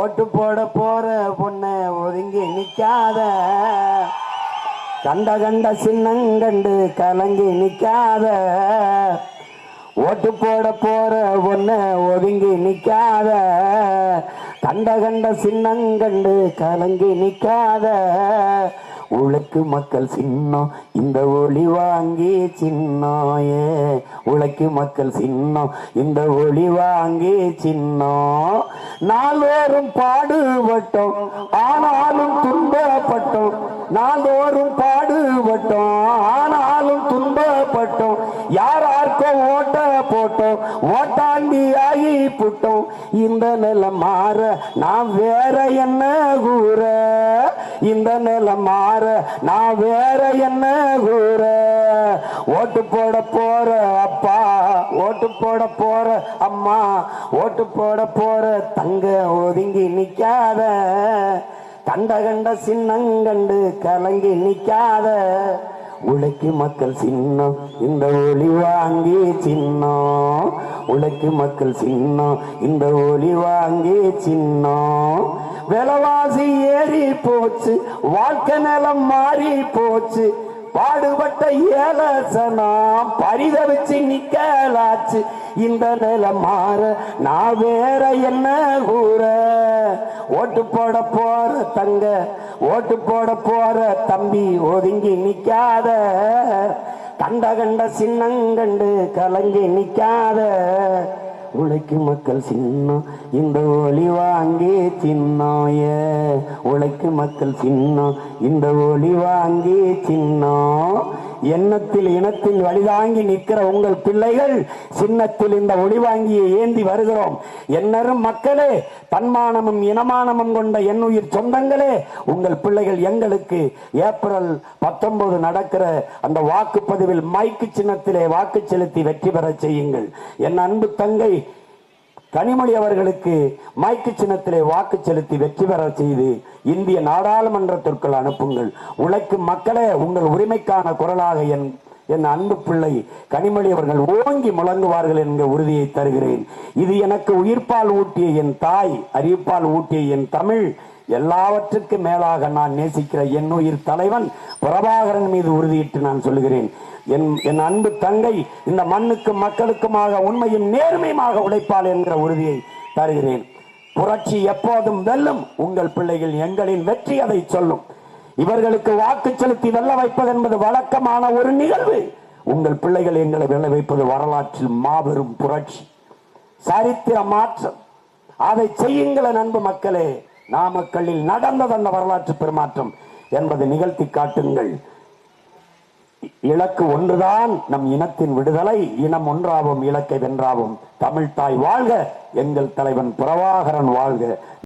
ஓட்டு போட போற பொண்ணு ஒதுங்கி நிக்காத. கண்ட கண்ட சின்னங்கண்டு கலங்கி நிக்காத. ஓட்டு போட போற பொண்ணு ஒதுங்கி நிக்காத. கண்ட கண்ட சின்னங்கண்டு கலங்கி நிக்காத. உழைக்கு மக்கள் சின்னம் இந்த ஒளி வாங்கி சின்னாயே. உழைக்கு மக்கள் சின்னம் இந்த ஒளி வாங்கி சின்னம். நாள்தோறும் பாடுபட்டோம் ஆனாலும் துன்பப்பட்டோம். நாள்தோறும் பாடுபட்டோம் ஆனாலும் துன்பப்பட்டோம். யார் யாருக்கோ ஓட்ட போட்டோம் ஓட்டாண்டி ஆகி புட்டோம். இந்த நிலை மாற நான் வேற என்ன கூற? இந்த நிலம் மாற நான் வேற என்ன கூற? ஓட்டு போட போற அப்பா ஓட்டு போட போற அம்மா ஓட்டு போட போற தங்க ஒதுங்கி நிக்காத கண்ட கண்ட சின்னங்கண்டு கலங்கி நிக்காத உழைக்கு மக்கள் சின்னம். இந்த ஒளி வாங்கி சின்னம். உழைக்கு மக்கள் சின்னம். இந்த ஒளி வாங்கி சின்னம். விலைவாசி ஏறி போச்சு. வாழ்க்கை நிலம் மாறி போச்சு. பாடுபட்ட ஏலசனம் பரிதவிச்சு நிக்கலாச்சு. இந்த நிலம் மாற நான் வேற என்ன கூற? ஓட்டு போட போற தங்க ஓட்டு போட போற தம்பி ஒதுங்கி நிக்காத. கண்ட கண்ட சின்னங்கண்டு கலங்கி நிக்காத. உழைக்கும் மக்கள் சின்னம் இந்த ஒளி வாங்கி சின்னோய உழைக்கும் மக்கள் சின்னம் இந்த ஒளி வாங்கி சின்னம் எண்ணத்தில் இனத்தில் வழிதாங்கி நிற்கிற உங்கள் பிள்ளைகள் சின்னத்தில் இந்த ஒளி வாங்கியை ஏந்தி வருகிறோம். என்னரும் மக்களே தன்மானமும் இனமானமும் கொண்ட என்னுயிர் சொந்தங்களே உங்கள் பிள்ளைகள் எங்களுக்கு ஏப்ரல் பத்தொன்பது நடக்கிற அந்த வாக்குப்பதிவில் மைக்கு சின்னத்திலே வாக்கு செலுத்தி வெற்றி பெறச் செய்யுங்கள். என் அன்பு தங்கை கனிமொழி அவர்களுக்கு மைக்கு சின்னத்திலே வாக்கு செலுத்தி வெற்றி பெற செய்து இந்திய நாடாளுமன்றத்திற்குள் அனுப்புங்கள். உழைக்கும் மக்களே உங்கள் உரிமைக்கான குரலாக என் என் அன்பு பிள்ளை கனிமொழி அவர்கள் ஓங்கி முழங்குவார்கள் என்கிற உறுதியை தருகிறேன். இது எனக்கு உயிர்ப்பால் ஊட்டிய என் தாய் அறிவிப்பால் ஊட்டிய என் தமிழ். எல்லாவற்றுக்கும் மேலாக நான் நேசிக்கிற என் உயிர் தலைவன் பிரபாகரன் மீது உறுதியிட்டு நான் சொல்லுகிறேன். என் என் அன்பு தங்கை இந்த மண்ணுக்கும் மக்களுக்குமாக உண்மையும் நேர்மையுமாக உழைப்பாள் என்கிற உறுதியை தருகிறேன். புரட்சி எப்போதும் வெல்லும் உங்கள் பிள்ளைகள் எங்களின் வெற்றி அதை சொல்லும். இவர்களுக்கு வாக்கு செலுத்தி வெல்ல வைப்பது என்பது வழக்கமான ஒரு நிகழ்வு. உங்கள் பிள்ளைகள் எங்களை வெல்ல வைப்பது வரலாற்றில் மாபெரும் புரட்சி. சரித்திர மாற்றம். அதை செய்யுங்கள அன்பு மக்களே. நாமக்கல்லில் நடந்தது அந்த வரலாற்று பெருமாற்றம் என்பதை நிகழ்த்தி காட்டுங்கள். இலக்கு ஒன்றுதான். நம் இனத்தின் விடுதலை இனம் ஒன்றாவும் இலக்கை வென்றாவும் தமிழ்தாய் வாழ்க எங்கள் தலைவன் பிரபாகரன் வாழ்க.